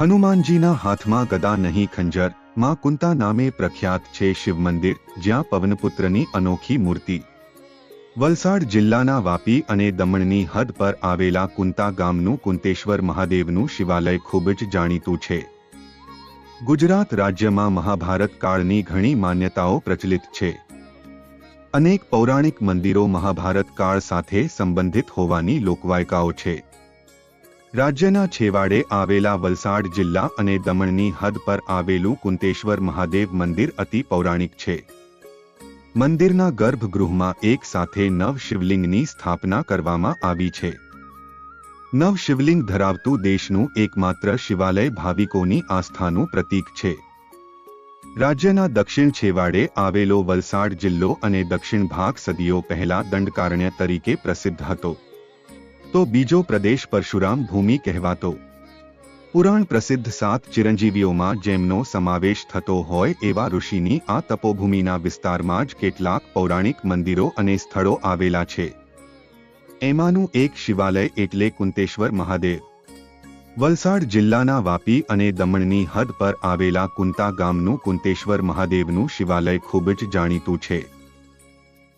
હનુમાનજીના હાથમાં ગદા નહીં ખંજર, માં કુંતા નામે પ્રખ્યાત છે શિવ મંદિર, જ્યાં પવનપુત્રની અનોખી મૂર્તિ. વલસાડ જિલ્લાના વાપી અને દમણની હદ પર આવેલા કુંતા ગામનું કુંતેશ્વર મહાદેવનું શિવાલય ખૂબ જ જાણીતું છે. ગુજરાત રાજ્યમાં મહાભારત કાળની ઘણી માન્યતાઓ પ્રચલિત છે. અનેક પૌરાણિક મંદિરો મહાભારત કાળ સાથે સંબંધિત હોવાની લોકવાયકાઓ છે. રાજ્યના છેવાડે આવેલા વલસાડ જિલ્લા અને દમણની હદ પર આવેલું કુંતેશ્વર મહાદેવ મંદિર અતિ પૌરાણિક છે. મંદિરના ગર્ભગૃહમાં એક સાથે નવ શિવલિંગની સ્થાપના કરવામાં આવી છે. નવ શિવલિંગ ધરાવતું દેશનું એકમાત્ર શિવાલય ભાવિકોની આસ્થાનું પ્રતીક છે. રાજ્યના દક્ષિણ છેવાડે આવેલો વલસાડ જિલ્લો અને દક્ષિણ ભાગ સદીઓ પહેલા દંડકારણ્ય તરીકે પ્રસિદ્ધ હતો. તો બીજો પ્રદેશ પરશુરામ ભૂમિ કહેવાતો. પુરાણ પ્રસિદ્ધ સાત ચિરંજીવીઓમાં જેમનો સમાવેશ થતો હોય એવા ઋષિની આ તપોભૂમિના વિસ્તારમાં જ કેટલાક પૌરાણિક મંદિરો અને સ્થળો આવેલા છે. એમાંનું એક શિવાલય એટલે કુંતેશ્વર મહાદેવ. વલસાડ જિલ્લાના વાપી અને દમણની હદ પર આવેલા કુંતા ગામનું કુંતેશ્વર મહાદેવનું શિવાલય ખૂબ જ જાણીતું છે.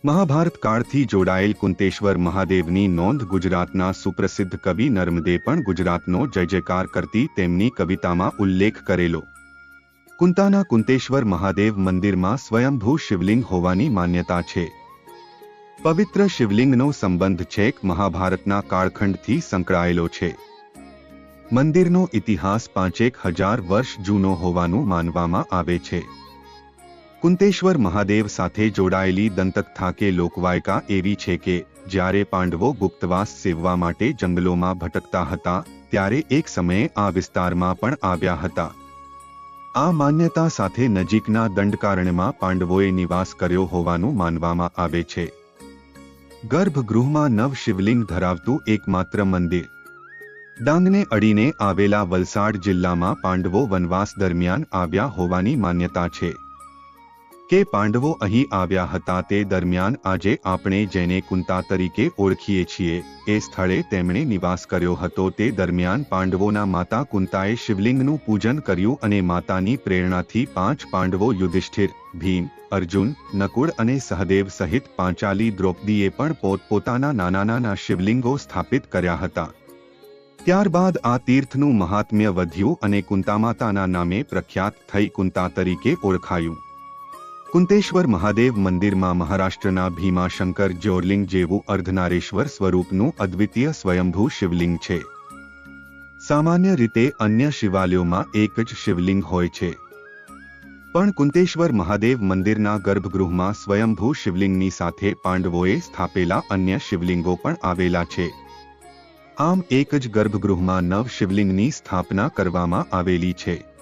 મહાભારત કાળથી જોડાયેલ કુંતેશ્વર મહાદેવની નોંધ ગુજરાતના સુપ્રસિદ્ધ કવિ નર્મદે પણ ગુજરાતનો જય જયકાર કરતી તેમની કવિતામાં ઉલ્લેખ કરેલો. કુંતાના કુંતેશ્વર મહાદેવ મંદિરમાં સ્વયંભૂ શિવલિંગ હોવાની માન્યતા છે. પવિત્ર શિવલિંગનો સંબંધ છેક મહાભારતના કાળખંડથી સંકળાયેલો છે. મંદિરનો ઇતિહાસ પાંચેક હજાર વર્ષ જૂનો હોવાનું માનવામાં આવે છે. કુંતેશ્વર મહાદેવ સાથે જોડાયેલી દંતકથા કે લોકવાયકા એવી છે કે, જ્યારે પાંડવો ગુપ્તવાસ સેવવા માટે જંગલોમાં ભટકતા હતા, ત્યારે એક સમયે આ વિસ્તારમાં પણ આવ્યા હતા. આ માન્યતા સાથે નજીકના દંડકારણ્યમાં પાંડવોએ નિવાસ કર્યો હોવાનું માનવામાં આવે છે. ગર્ભગૃહમાં નવ શિવલિંગ ધરાવતું એકમાત્ર મંદિર. ડાંગને અડીને આવેલા વલસાડ જિલ્લામાં પાંડવો વનવાસ દરમિયાન આવ્યા હોવાની માન્યતા છે. કે પાંડવો અહીં આવ્યા હતા તે દરમિયાન આજે આપણે જેને કુંતા તરીકે ઓળખીએ છીએ, એ સ્થળે તેમણે નિવાસ કર્યો હતો તે દરમિયાન પાંડવોના માતા કુંતાએ શિવલિંગનું પૂજન કર્યું અને માતાની પ્રેરણાથી પાંચ પાંડવો યુધિષ્ઠિર, ભીમ, અર્જુન, નકુળ અને સહદેવ સહિત પાંચાલી દ્રૌપદીએ પણ પોતપોતાના નાના નાના શિવલિંગો સ્થાપિત કર્યા હતા. ત્યારબાદ આ તીર્થનું મહાત્મ્ય વધ્યું અને કુંતામાતાના નામે પ્રખ્યાત થઈ કુંતા તરીકે ઓળખાયું. કુંતેશ્વર મહાદેવ મંદિરમાં મહારાષ્ટ્રના ભીમાશંકર જ્યોર્લિંગ જેવું અર્ધનારેશ્વર સ્વરૂપનું અદ્વિતીય સ્વયંભૂ શિવલિંગ છે. સામાન્ય રીતે અન્ય શિવાલયોમાં એક જ શિવલિંગ હોય છે. પણ કુંતેશ્વર મહાદેવ મંદિરના ગર્ભગૃહમાં સ્વયંભૂ શિવલિંગની સાથે પાંડવોએ સ્થાપેલા અન્ય શિવલિંગો પણ આવેલા છે. આમ એક જ ગર્ભગૃહમાં નવ શિવલિંગની સ્થાપના કરવામાં આવેલી છે.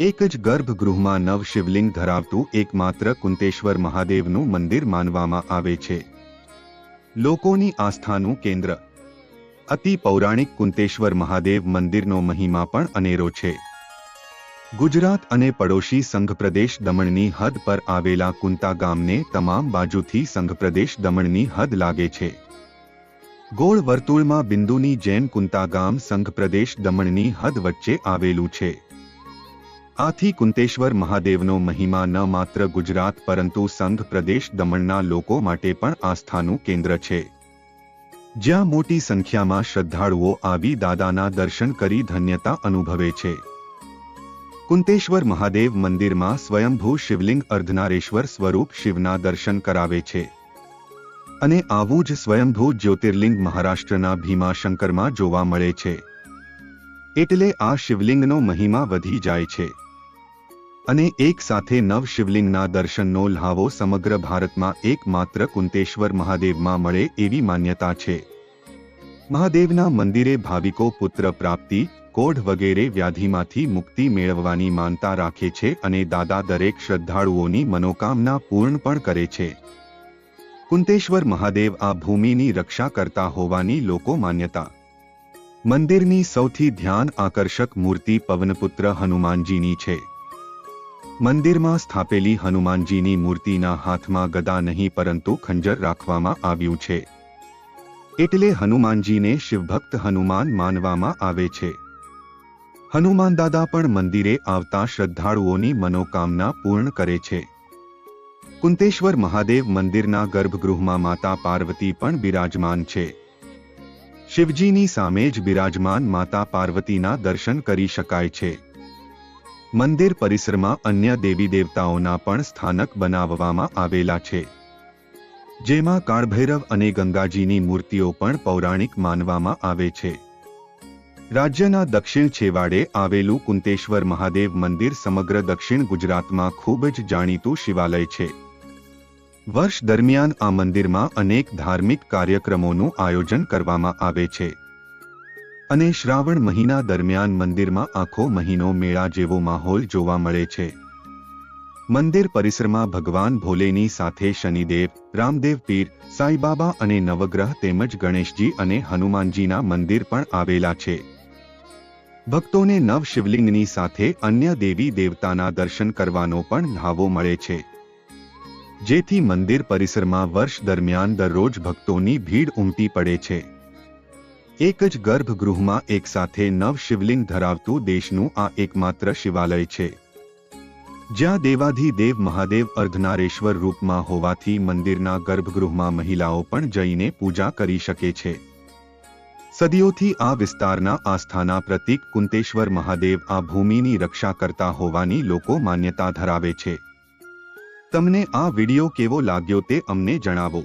એક જ ગર્ભગૃહમાં નવ શિવલિંગ ધરાવતું એકમાત્ર કુંતેશ્વર મહાદેવનું મંદિર માનવામાં આવે છે. લોકોની આસ્થાનું કેન્દ્ર. અતિ પૌરાણિક કુંતેશ્વર મહાદેવ મંદિરનો મહિમા પણ અનેરો છે. ગુજરાત અને પડોશી સંઘપ્રદેશ દમણની હદ પર આવેલા કુંતા ગામને તમામ બાજુથી સંઘપ્રદેશ દમણની હદ લાગે છે. ગોળ વર્તુળમાં બિંદુની જેમ કુંતા ગામ સંઘપ્રદેશ દમણની હદ વચ્ચે આવેલું છે. આથી કુંતેશ્વર મહાદેવનો મહિમા ન માત્ર ગુજરાત પરંતુ સંઘ પ્રદેશ દમણના લોકો માટે પણ આસ્થાનું કેન્દ્ર છે. જ્યાં મોટી સંખ્યામાં શ્રદ્ધાળુઓ આવી દાદાના દર્શન કરી ધન્યતા અનુભવે છે. કુંતેશ્વર મહાદેવ મંદિરમાં સ્વયંભૂ શિવલિંગ અર્ધનારેશ્વર સ્વરૂપ શિવના દર્શન કરાવે છે. અને આવું જ સ્વયંભૂ જ્યોતિર્લિંગ મહારાષ્ટ્રના ભીમાશંકરમાં જોવા મળે છે. એટલે આ શિવલિંગનો મહિમા વધી જાય છે. અને એક સાથે નવ શિવલિંગના દર્શનનો લહાવો સમગ્ર ભારતમાં એકમાત્ર કુંતેશ્વર મહાદેવમાં મળે એવી માન્યતા છે. મહાદેવના મંદિરે ભાવિકો પુત્ર પ્રાપ્તિ, કોઢ વગેરે વ્યાધિમાંથી મુક્તિ મેળવવાની માનતા રાખે છે અને દાદા દરેક શ્રદ્ધાળુઓની મનોકામના પૂર્ણ પણ કરે છે. કુંતેશ્વર મહાદેવ આ ભૂમિની રક્ષા કરતા હોવાની લોકો માન્યતા. મંદિરની સૌથી ધ્યાન આકર્ષક મૂર્તિ પવનપુત્ર હનુમાનજીની છે. મંદિરમાં સ્થાપેલી હનુમાનજીની મૂર્તિના હાથમાં ગદા નહીં પરંતુ ખંજર રાખવામાં આવ્યું છે. એટલે હનુમાનજીને શિવભક્ત હનુમાન માનવામાં આવે છે. હનુમાન દાદા પણ મંદિરે આવતા શ્રદ્ધાળુઓની મનોકામના પૂર્ણ કરે છે. કુંતેશ્વર મહાદેવ મંદિરના ગર્ભગૃહમાં માતા પાર્વતી પણ બિરાજમાન છે. શિવજીની સામે જ બિરાજમાન માતા પાર્વતીના દર્શન કરી શકાય છે. મંદિર પરિસરમાં અન્ય દેવી દેવતાઓના પણ સ્થાનક બનાવવામાં આવેલા છે. જેમાં કાળભૈરવ અને ગંગાજીની મૂર્તિઓ પણ પૌરાણિક માનવામાં આવે છે. રાજ્યના દક્ષિણ છેવાડે આવેલું કુંતેશ્વર મહાદેવ મંદિર સમગ્ર દક્ષિણ ગુજરાતમાં ખૂબ જ જાણીતું શિવાલય છે. વર્ષ દરમિયાન આ મંદિરમાં અનેક ધાર્મિક કાર્યક્રમોનું આયોજન કરવામાં આવે છે. અને શ્રાવણ મહિના દરમિયાન મંદિરમાં આખો મહિનો મેળા જેવો માહોલ જોવા મળે છે. મંદિર પરિસરમાં ભગવાન ભોલેની સાથે શનિદેવ, રામદેવ પીર, સાઈબાબા અને નવગ્રહ તેમજ ગણેશજી અને હનુમાનજીના મંદિર પણ આવેલા છે. ભક્તોને નવ શિવલિંગની સાથે અન્ય દેવી દેવતાના દર્શન કરવાનો પણ લ્હાવો મળે છે. જેથી મંદિર પરિસરમાં વર્ષ દરમિયાન દરરોજ ભક્તોની ભીડ ઉમટી પડે છે. એક જ ગર્ભગૃહમાં એકસાથે નવ શિવલિંગ ધરાવતું દેશનું આ એકમાત્ર શિવાલય છે. જ્યાં દેવાધિદેવ મહાદેવ અર્ધનારેશ્વર રૂપમાં હોવાથી મંદિરના ગર્ભગૃહમાં મહિલાઓ પણ જઈને પૂજા કરી શકે છે. સદીઓથી આ વિસ્તારના આસ્થાના પ્રતીક કુંતેશ્વર મહાદેવ આ ભૂમિની રક્ષા કરતા હોવાની લોકો માન્યતા ધરાવે છે. તમને આ વિડિયો કેવો લાગ્યો તે અમને જણાવો.